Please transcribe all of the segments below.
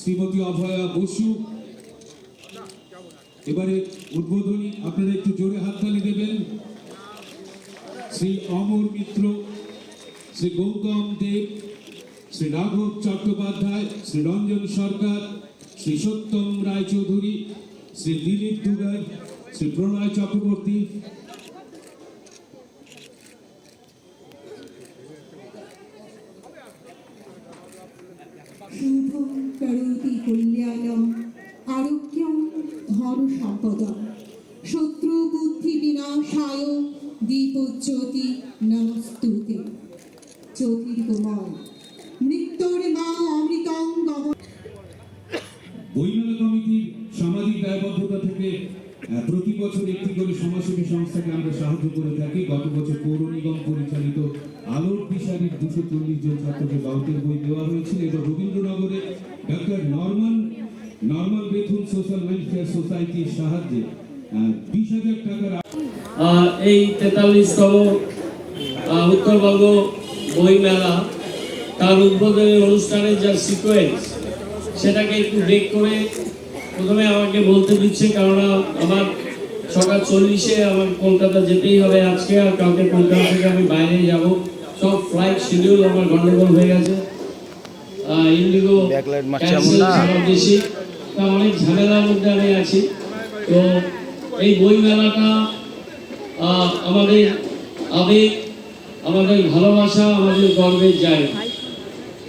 শ্রীমতী অভয়া বসু। এবারে উদ্বোধনী আপনারা একটু জোরে হাততালি দেবেন। শ্রী অমর মিত্র, শ্রী গৌতম দেব, শ্রী রাঘব চট্টোপাধ্যায়, শ্রী রঞ্জন সরকার, শ্রী সত্যম রায়চৌধুরী, শ্রী দিলীপ দুগার, শ্রী প্রণয় চক্রবর্তী সম্পদম শত্রু বুদ্ধি বিনাশায় দীপজ্যোতি নমস্তুতে জ্যোতির্গময় মৃত্যুর মা অমৃতং গম বইমেলা কমিটির সামাজিক দায়বদ্ধতা থেকে প্রতি বছর একটি করে সমাজসেবী সংস্থাকে আমরা সাহায্য করে থাকি। গত বছর পৌর নিগম পরিচালিত আলোর দিশারির দুশো চল্লিশ জন ছাত্রকে বাউটের বই দেওয়া হয়েছিল। এবার রবীন্দ্রনগরে doctor Norman normal Bethune social welfare সোসাইটির সাহায্যে বিশ হাজার টাকার এই তেতাল্লিশতম উত্তরবঙ্গ বই মেলা তার উদ্বোধনী অনুষ্ঠানের যা সিকোয়েন্স সেটাকে একটু ব্রেক করে প্রথমে আমাকে বলতে দিচ্ছে কেননা আমার ছটা চল্লিশে আমার কলকাতা যেতেই হবে আজকে আর কালকে কলকাতা থেকে আমি বাইরে যাব। সব ফ্লাইট শিডিউল আমার গন্ডগোল হয়ে গেছে। ইন্ডিগো Backlight মারছে এমন তা অনেক ঝামেলার মধ্যে আমি আছি। তো এই বই মেলাটা আমাদের আবেগ, আমাদের ভালোবাসা, আমাদের গর্বের জায়গা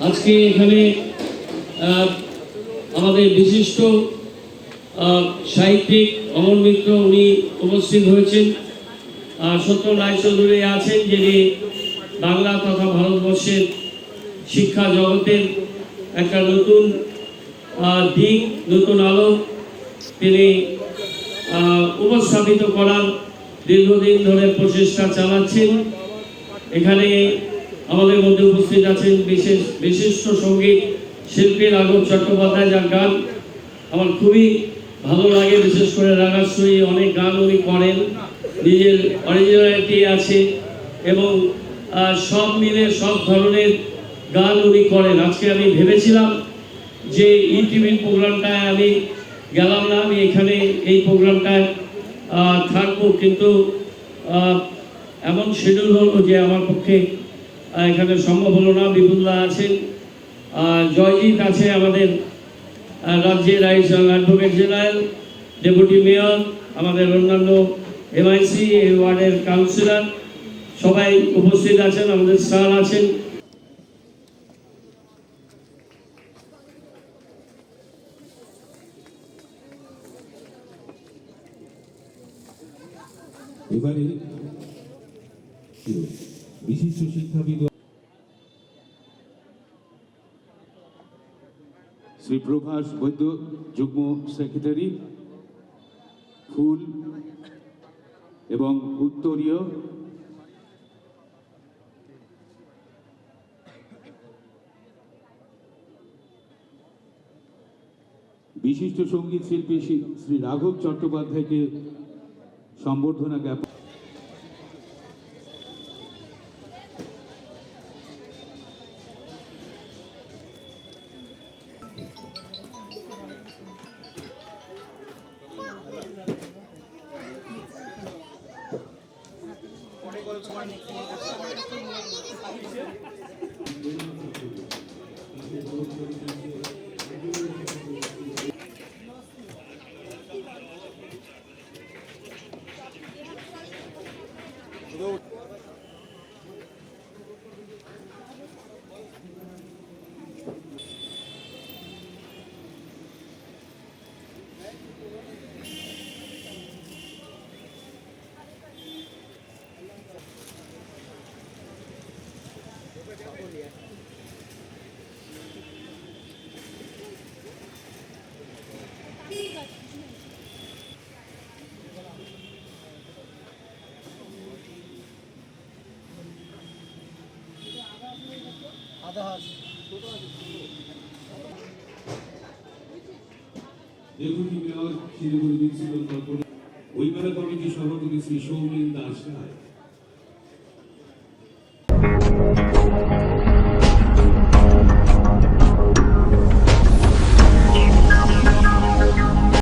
আজকে এখানে আমাদের বিশিষ্ট সাহিত্যিক অমর মিত্র উনি উপস্থিত হয়েছেন। সত্য রায়চৌধুরী আছেন, যিনি বাংলা তথা ভারতবর্ষের শিক্ষা জগতের একটা নতুন দিক নতুন আলো তিনি উপস্থাপিত করার দীর্ঘদিন ধরে প্রচেষ্টা চালাচ্ছেন। এখানে আমাদের মধ্যে উপস্থিত আছেন বিশেষ, বিশিষ্ট সংগীত শিল্পী রাঘব চট্টোপাধ্যায়, যার গান আমার খুবই ভালো লাগে। বিশেষ করে রাগাশ্রী অনেক গান উনি করেন। নিজের অরিজিনালিটি আছে এবং সব মিলে সব ধরনের গান উনি করেন। আজকে আমি ভেবেছিলাম যে ইটিভির প্রোগ্রামটায় আমি গেলাম না, আমি এখানে এই প্রোগ্রামটায় থাকব। কিন্তু এমন শিডিউল হলো যে আমার পক্ষে এখানে সম্ভব হলো না। বিপুল্লা আছেন জয়জিৎ আছে আমাদের রাজ্যের আইসাল অ্যাডভোকেট জেনারেল ডেপুটি মেয়র আমাদের অন্যান্য এমআইসি ওয়ার্ডের কাউন্সিলর সবাই উপস্থিত আছেন, আমাদের স্যার আছেন। এবারে বিশিষ্ট শিক্ষাবিদ শ্রী প্রভাস বৈদ্য, যুগ্ম সেক্রেটারি, ফুল এবং উত্তরীয় বিশিষ্ট সংগীত শিল্পী শ্রী- রাঘব চট্টোপাধ্যায়কে সম্বর্ধনা জ্ঞাপন Salute. Deputy mayor Siliguri municipal corporation বইমেলা কমিটির সভাপতি শ্রী সৌমেন দাস রায়